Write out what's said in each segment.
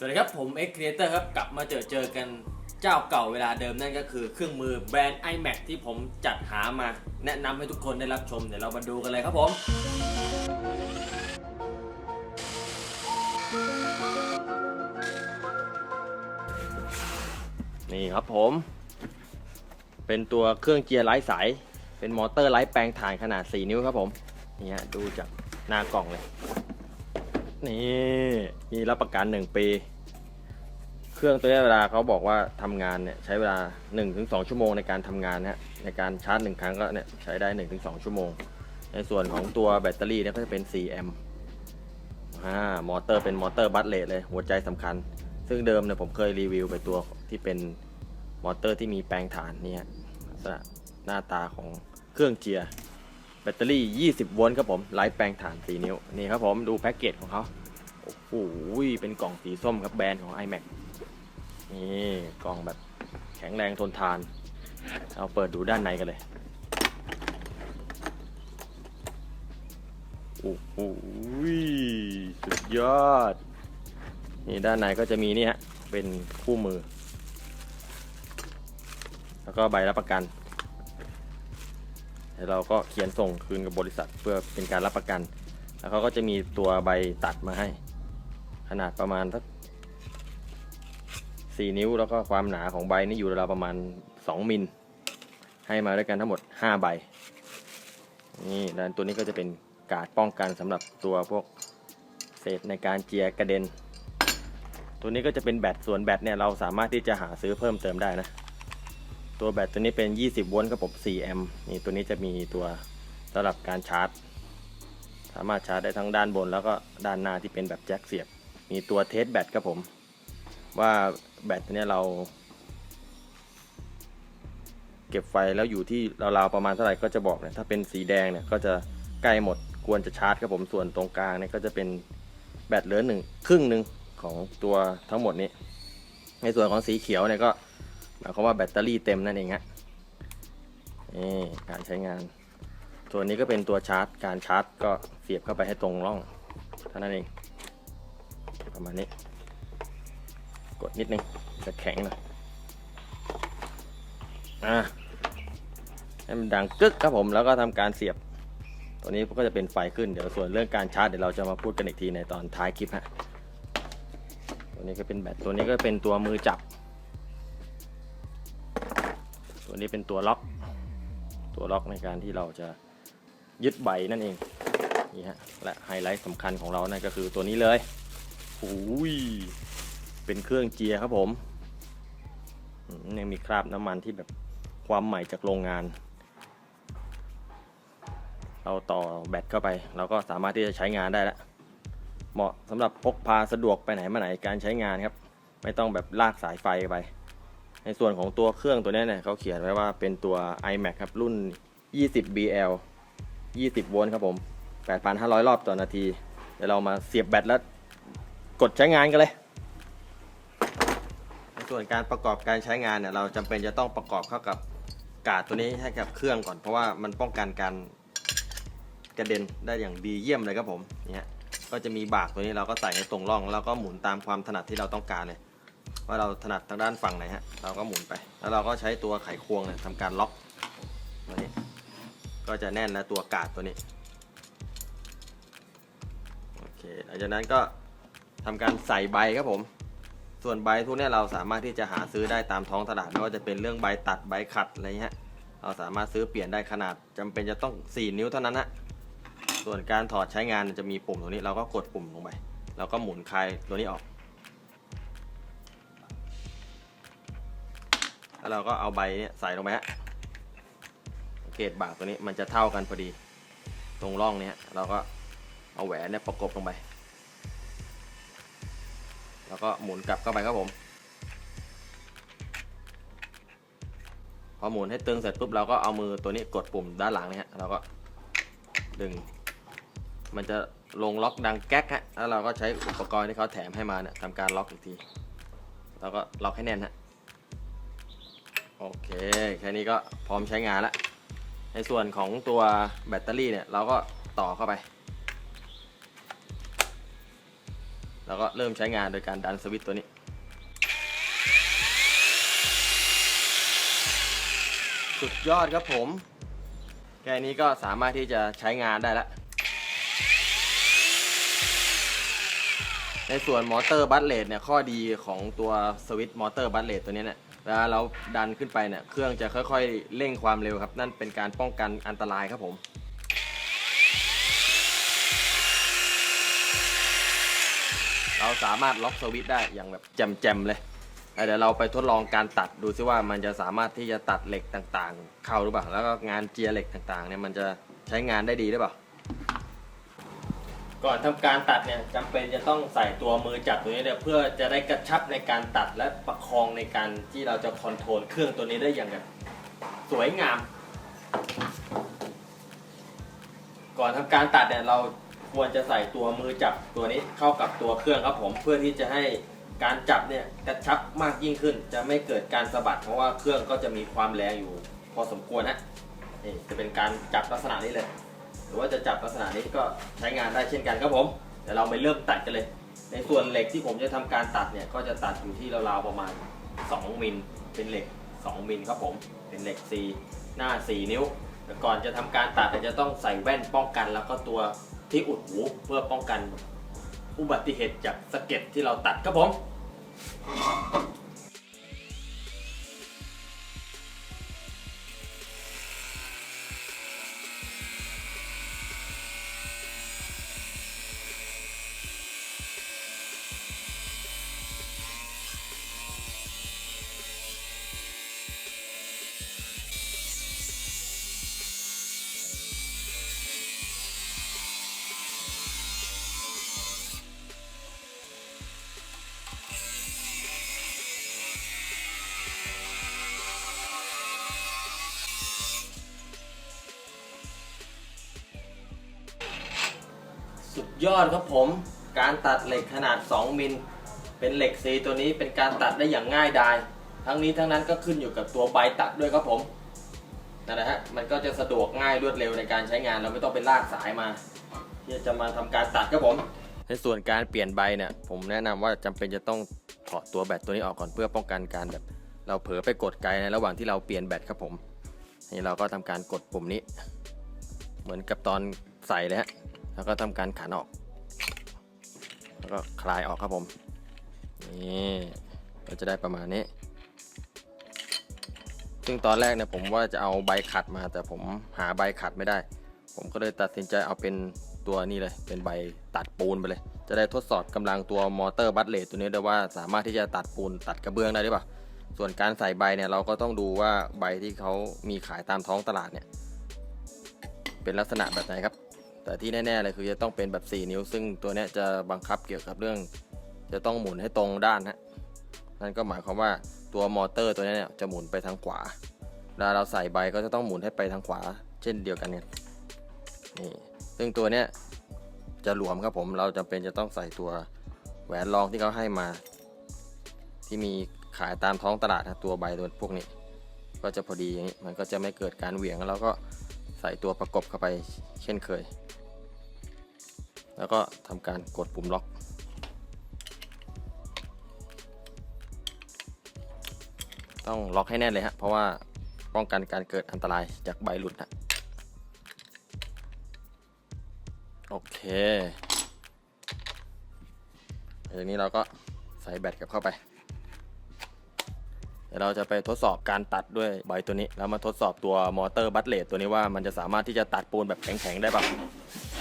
สวัสดีครับผม X Creator ครับกลับมาเจอเจอกันเจ้าเก่าเวลาเดิมนั่นก็คือเครื่องมือแบรนด์ iMac ที่ผมจัดหามาแนะนำให้ทุกคนได้รับชม เดี๋ยวเรามาดูกันเลยครับผม นี่ครับผม เป็นตัวเครื่องเจียร์ไร้สาย เป็นมอเตอร์ไร้แปลงถ่านขนาด 4 นิ้วครับผม นี่ฮะดูจากหน้ากล่องเลย นี่มีรับประกัน1ปี เครื่องตัวนี้เวลาเขาบอกว่าทำงานเนี่ยใช้เวลา 1-2 ชั่วโมงในการทำงานนะฮะในการชาร์จ1ครั้งก็เนี่ยใช้ได้ 1-2 ชั่วโมง ในส่วนของตัวแบตเตอรี่เนี่ยก็จะเป็น4แอมป์อ่ามอเตอร์เป็นมอเตอร์บัตเลตเลยหัวใจสำคัญ ซึ่งเดิมเนี่ยผมเคยรีวิวไปตัวที่เป็นมอเตอร์ที่มีแปลงถ่านนี่ยลักษณะหน้าตาของเครื่องเจียร์ แบตเตอรี่ 20 โวลต์ครับผมไร้แปลงถ่าน 4 นิ้ว นี่ครับผมดูแพ็กเกจของเขาโอ้โหเป็นกล่องสีส้มครับแบรนด์ของ iMac นี่กล่องแบบแข็งแรงทนทาน เอาเปิดดูด้านในกันเลยโอ้โหสุดยอด นี่ด้านในก็จะมีนี่ฮะเป็นคู่มือ แล้วก็ใบรับประกัน แล้วเราก็เขียนส่งคืนกับบริษัทเพื่อเป็นการรับประกัน แล้วเขาก็จะมีตัวใบตัดมาให้ ขนาดประมาณสัก4 นิ้ว แล้วก็ความหนาของใบนี่อยู่ราวประมาณ 2 มิล ให้มาด้วยกันทั้งหมด 5 ใบ นี่ด้านตัวนี้ก็จะเป็นกาดป้องกันสำหรับตัวพวกเศษในการเจียกระเด็น ตัวนี้ก็จะเป็นแบตส่วนแบตเนี่ยเราสามารถที่จะหาซื้อเพิ่มเติมได้นะ ตัวแบตตัวนี้เป็น 20 โวลต์ครับผม 4 แอมป์นี่ตัวนี้จะมีตัวสำหรับการชาร์จ สามารถชาร์จได้ทั้งด้านบน แล้วก็ด้านหน้าที่เป็นแบบแจ็คเสียบ มีตัวเทสแบตครับผม ว่าแบตตัวนี้เรา เก็บไฟแล้วอยู่ที่ราวๆประมาณเท่าไหร่ก็จะบอกเนี่ยถ้าเป็นสีแดงเนี่ยก็จะใกล้หมดควรจะชาร์จครับผมส่วนตรงกลางเนี่ยก็จะเป็นแบตเหลือหนึ่งครึ่งหนึ่งของตัวทั้งหมดนี้ ในส่วนของสีเขียวเนี่ยก็ หมายความว่าแบตเตอรี่เต็มนั่นเองฮะนี่การใช้งานส่วนี้ก็เป็นตัวชาร์จ การชาร์จก็เสียบเข้าไปให้ตรงร่องเท่านั้นเอง ประมาณนี้ กดนิดนึงจะแข็งหน่อยอะให้มันดังกึกครับผมแล้วก็ทำการเสียบ ตัวนี้ก็จะเป็นไฟขึ้นเดี๋ยวส่วนเรื่องการชาร์จเดี๋ยวเราจะมาพูดกันอีกทีในตอนท้ายคลิปฮะตัวนี้ก็เป็นแบตตัวนี้ก็เป็นตัวมือจับ ตัวนี้เป็นตัวล็อก ตัวล็อกในการที่เราจะยึดใบนั่นเองนี่ฮะและไฮไลท์สำคัญของเรานั่นก็คือตัวนี้เลยโอ้ยเป็นเครื่องเจียครับผมอืมยังมีคราบน้ำมันที่แบบความใหม่จากโรงงาน เราต่อแบตเข้าไป เราก็สามารถที่จะใช้งานได้แล้วเหมาะสำหรับพกพาสะดวกไปไหนมาไหนการใช้งานครับ ไม่ต้องแบบลากสายไฟไป ในส่วนของตัวเครื่องตัวนี้เนี่ยเขาเขียนไว้ว่าเป็นตัว iMac ครับรุ่น 20 BL 20 โวลต์ครับผม 8,500 รอบต่อนาที เดี๋ยวเรามาเสียบแบตแล้วกดใช้งานกันเลย ในส่วนการประกอบการใช้งานเนี่ยเราจำเป็นจะต้องประกอบเข้ากับกาดตัวนี้ให้กับเครื่องก่อนเพราะว่ามันป้องกันการกระเด็นได้อย่างดีเยี่ยมเลยครับผมเนี่ยก็จะมีบากตัวนี้เราก็ใส่ให้ตรงร่อง แล้วก็หมุนตามความถนัดที่เราต้องการเลย ว่าเราถนัดทางด้านฝั่งไหนฮะเราก็หมุนไป แล้วเราก็ใช้ตัวไขควงเนี่ยทำการล็อกตัวนี้ก็จะแน่นแล้วตัวกาดตัวนี้โอเคหลังจากนั้นก็ทำการใส่ใบครับผม ส่วนใบพวกเนี้ยเราสามารถที่จะหาซื้อได้ตามท้องตลาดไม่ว่าจะเป็นเรื่องใบตัดใบขัดอะไรเงี้ยเราสามารถซื้อเปลี่ยนได้ขนาดจำเป็นจะต้อง 4 นิ้วเท่านั้นนะส่วนการถอดใช้งานจะมีปุ่มตรงนี้เราก็กดปุ่มลงไปแล้วก็หมุนคลายตัวนี้ออก แล้วเราก็เอาใบเนี้ยใส่ลงไปฮะเกตบากตัวนี้มันจะเท่ากันพอดี ตรงร่องเนี้ยเราก็เอาแหวนเนี่ยประกบลงไป แล้วก็หมุนกลับเข้าไปครับผม พอหมุนให้ตึงเสร็จปุ๊บเราก็เอามือตัวนี้กดปุ่มด้านหลังนี่ฮะเราก็ดึง มันจะลงล็อกดังแก๊กฮะแล้วเราก็ใช้อุปกรณ์ที่เขาแถมให้มาเนี่ยทำการล็อกอีกที แล้วก็ล็อกให้แน่นฮะ โอเคแค่นี้ก็พร้อมใช้งานแล้ว ในส่วนของตัวแบตเตอรี่เนี่ย เราก็ต่อเข้าไป แล้วก็เริ่มใช้งานโดยการดันสวิตช์ตัวนี้ สุดยอดครับผม แค่นี้ก็สามารถที่จะใช้งานได้แล้วในส่วนมอเตอร์บัตเลตเนี่ยข้อดีของตัวสวิตช์มอเตอร์บัตเลตตัวนี้เนี่ย เวลาเราดันขึ้นไปเนี่ยเครื่องจะค่อยๆเร่งความเร็วครับ นั่นเป็นการป้องกันอันตรายครับผมเราสามารถล็อกสวิตช์ได้อย่างแบบแจมๆเลยเดี๋ยวเราไปทดลองการตัดดูซิว่ามันจะสามารถที่จะตัดเหล็กต่างๆ เข้าหรือเปล่า แล้วก็งานเจียเหล็กต่างๆเนี่ยมันจะใช้งานได้ดีหรือเปล่า ก่อนทำการตัดเนี่ยจำเป็นจะต้องใส่ตัวมือจับตัวนี้เนี่ยเพื่อจะได้กระชับในการตัดและประคองในการที่เราจะคอนโทรลเครื่องตัวนี้ได้อย่างแบบสวยงาม ก่อนทำการตัดเนี่ยเราควรจะใส่ตัวมือจับตัวนี้เข้ากับตัวเครื่องครับผมเพื่อที่จะให้การจับเนี่ยกระชับมากยิ่งขึ้น จะไม่เกิดการสะบัดเพราะว่าเครื่องก็จะมีความแรงอยู่ พอสมควรฮะนี่จะเป็นการจับลักษณะนี้เลย หรือว่าจะจับลักษณะนี้ก็ใช้งานได้เช่นกันครับผมเดี๋ยวเราไปเริ่มตัดกันเลย ในส่วนเหล็กที่ผมจะทำการตัดเนี่ยก็จะตัดอยู่ที่ราวๆประมาณ 2มิลเป็นเหล็ก 2มิลครับผมเป็นเหล็ก C หน้า 4 นิ้วแต่ก่อนจะทำการตัดจะต้องใส่แว่นป้องกัน แล้วก็ตัวที่อุดหูเพื่อป้องกันอุบัติเหตุจากสะเก็ดที่เราตัดครับผม ยอดครับผม การตัดเหล็กขนาด 2 มิล เป็นเหล็กซีตัวนี้เป็นการตัดได้อย่างง่ายดาย ทั้งนี้ทั้งนั้นก็ขึ้นอยู่กับตัวใบตัดด้วยครับผมนั่นแหละฮะ มันก็จะสะดวกง่ายรวดเร็วในการใช้งานเราไม่ต้องไปลากสายมา ที่จะมาทำการตัดครับผม ในส่วนการเปลี่ยนใบเนี่ย ผมแนะนำว่าจำเป็นจะต้องถอดตัวแบตตัวนี้ออกก่อนเพื่อป้องกันการแบบเราเผลอไปกดไกลในระหว่างที่เราเปลี่ยนแบตครับผม นี่เราก็ทำการกดปุ่มนี้ เหมือนกับตอนใส่เลยฮะ แล้วก็ทำการขันออก แล้วก็คลายออกครับผมนี่ก็จะได้ประมาณนี้ ซึ่งตอนแรกเนี่ยผมว่าจะเอาใบขัดมา แต่ผมหาใบขัดไม่ได้ ผมก็เลยตัดสินใจเอาเป็นตัวนี้เลย เป็นใบตัดปูนไปเลย จะได้ทดสอบกำลังตัวมอเตอร์บัตเลตตัวนี้ด้วยว่าสามารถที่จะตัดปูนตัดกระเบื้องได้หรือเปล่าส่วนการใส่ใบเนี่ยเราก็ต้องดูว่าใบที่เขามีขายตามท้องตลาดเนี่ย เป็นลักษณะแบบไหนครับ แต่ที่แน่ๆเลยคือจะต้องเป็นแบบ 4 นิ้ว ซึ่งตัวนี้จะบังคับเกี่ยวกับเรื่อง จะต้องหมุนให้ตรงด้านฮะนั่นก็หมายความว่าตัวมอเตอร์ตัวนี้เนี่ยจะหมุนไปทางขวาเวลาเราใส่ใบก็จะต้องหมุนให้ไปทางขวา เช่นเดียวกันเนี่ยนี่ซึ่งตัวเนี้ยจะหลวมครับผมเราจำเป็นจะต้องใส่ตัวแหวนรองที่เขาให้มา ที่มีขายตามท้องตลาดนะตัวใบตัวพวกนี้ ก็จะพอดีอย่างนี้มันก็จะไม่เกิดการเหวี่ยงแล้วก็ใส่ตัวประกบเข้าไปเช่นเคย แล้วก็ทำการกดปุ่มล็อก ต้องล็อกให้แน่นเลยฮะเพราะว่าป้องกันการเกิดอันตรายจากใบหลุดนะโอเคจากนี้เราก็ใส่แบตกลับเข้าไปเดี๋ยวเราจะไปทดสอบการตัดด้วยใบตัวนี้ แล้วมาทดสอบตัวมอเตอร์บัตเลตตัวนี้ว่ามันจะสามารถที่จะตัดปูนแบบแข็งๆได้ป่ะ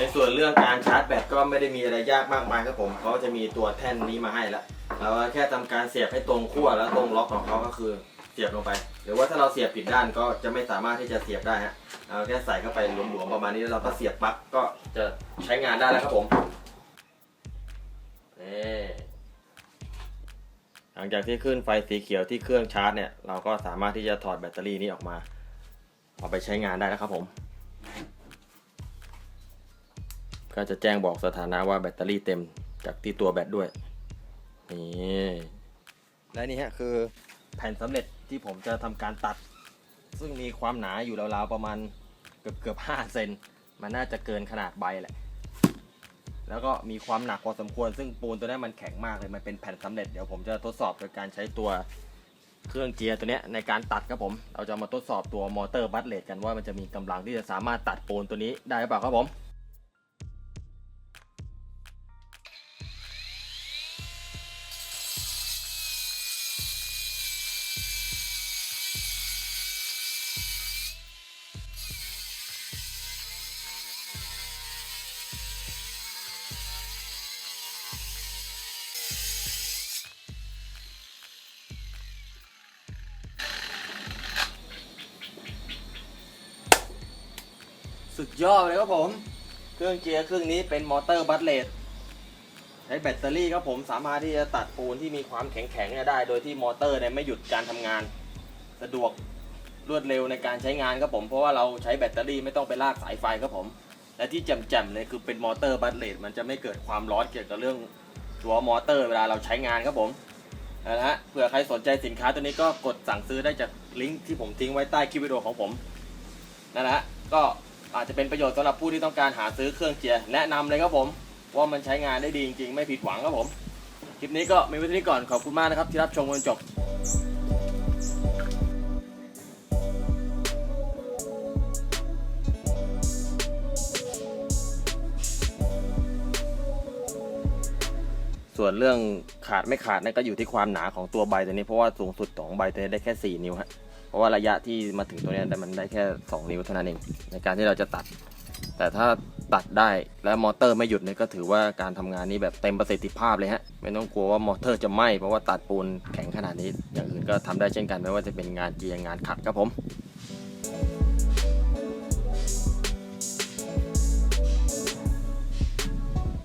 ในส่วนเรื่องการชาร์จแบตก็ไม่ได้มีอะไรยากมากมายครับผมเขาจะมีตัวแท่นนี้มาให้แล้วเราแค่ทำการเสียบให้ตรงขั้วแล้วตรงล็อกของเขาก็คือเสียบลงไป หรือว่าถ้าเราเสียบผิดด้านก็จะไม่สามารถที่จะเสียบได้ฮะเราแค่ใส่เข้าไปหลวมๆประมาณนี้แล้วเราก็เสียบปลั๊กก็จะใช้งานได้แล้วครับผมนี่หลังจากที่ขึ้นไฟสีเขียวที่เครื่องชาร์จเนี่ยเราก็สามารถที่จะถอดแบตเตอรี่นี้ออกมา เอาไปใช้งานได้แล้วครับผม ก็จะแจ้งบอกสถานะว่าแบตเตอรี่เต็มจากที่ตัวแบตด้วย นี่และนี่ฮะคือแผ่นสำเร็จที่ผมจะทำการตัด ซึ่งมีความหนาอยู่ราวๆประมาณเกือบเกือบห้าเซนมันน่าจะเกินขนาดใบแหละ แล้วก็มีความหนักพอสมควร ซึ่งปูนตัวนี้มันแข็งมากเลยมันเป็นแผ่นสำเร็จเดี๋ยวผมจะทดสอบโดยการใช้ตัวเครื่องเจียร์ตัวเนี้ยในการตัดครับผม เราจะมาทดสอบตัวมอเตอร์บัตเลตกันว่ามันจะมีกำลังที่จะสามารถตัดปูนตัวนี้ได้หรือเปล่าครับผม สุดยอดเลยครับผม เครื่องเจียร์เครื่องนี้เป็นมอเตอร์บัตเลตใช้แบตเตอรี่ครับผมสามารถที่จะตัดปูนที่มีความแข็งๆได้ โดยที่มอเตอร์เนี่ยไม่หยุดการทำงาน สะดวกรวดเร็วในการใช้งานครับผมเพราะว่าเราใช้แบตเตอรี่ไม่ต้องไปลากสายไฟครับผม และที่แจ่มๆเลยคือเป็นมอเตอร์บัตเลตมันจะไม่เกิดความร้อนเกี่ยวกับเรื่องตัวมอเตอร์เวลาเราใช้งานครับผมนะฮะเผื่อใครสนใจสินค้าตัวนี้ก็กดสั่งซื้อได้จากลิงก์ที่ผมทิ้งไว้ใต้คลิปวิดีโอของผมนะฮะก็ อาจจะเป็นประโยชน์สำหรับผู้ที่ต้องการหาซื้อเครื่องเจียร์แนะนำเลยครับผม ว่ามันใช้งานได้ดีจริงๆ ไม่ผิดหวังครับผม คลิปนี้ก็มีไว้เท่นี้ก่อนขอบคุณมากนะครับที่รับชมจนจบส่วนเรื่องขาดไม่ขาดนั่นก็อยู่ที่ความหนาของตัวใบตัวนี้เพราะว่าสูงสุดของใบตัวนี้ได้แค่ 4 นิ้วฮะ เพราะว่าระยะที่มาถึงตัวเนี้ยมันได้แค่ 2 นิ้วเท่านั้นเองในการที่เราจะตัด แต่ถ้าตัดได้และมอเตอร์ไม่หยุดเนี่ยก็ถือว่าการทำงานนี้แบบเต็มประสิทธิภาพเลยฮะไม่ต้องกลัวว่ามอเตอร์จะไหม้เพราะว่าตัดปูนแข็งขนาดนี้ อย่างอื่นก็ทำได้เช่นกันไม่ว่าจะเป็นงานเจียร์งานขัดครับผม